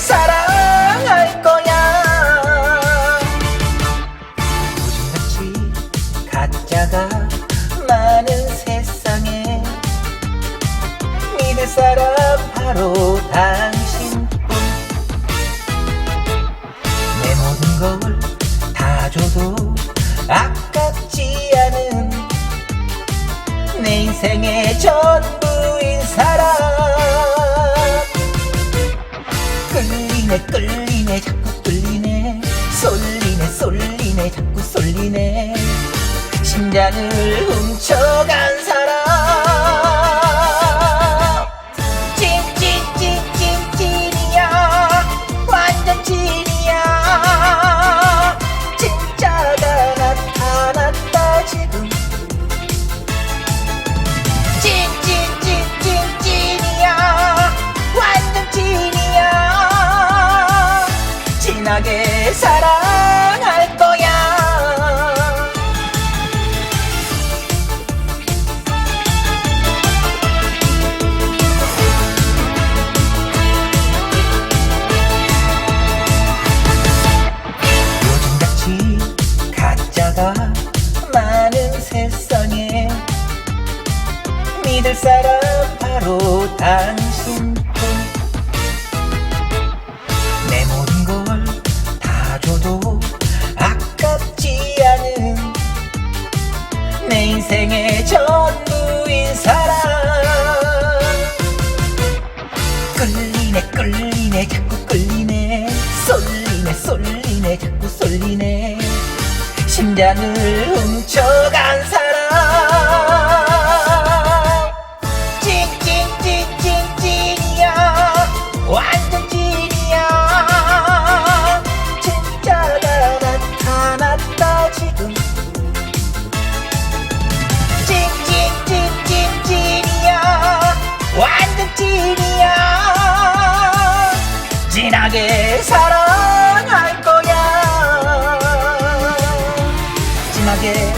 사랑할 거야. 요즘같이 가짜가 많은 세상에 믿을 사람 바로 당신뿐 내 모든 걸 다 줘도 끌리네 끌리네 자꾸 끌리네. 쏠리네 쏠리네 자꾸 쏠리네. 심장을 훔쳐간 진하게 사랑할 거야. 요즘같이 가짜가 많은 세상에 믿을 사람 바로 당 내 인생의 전부인 사람. 끌리네 끌리네 자꾸 끌리네. 쏠리네 쏠리네 자꾸 쏠리네. 심장을 훔쳐간 사람 진하게 사랑할 거야. 진하게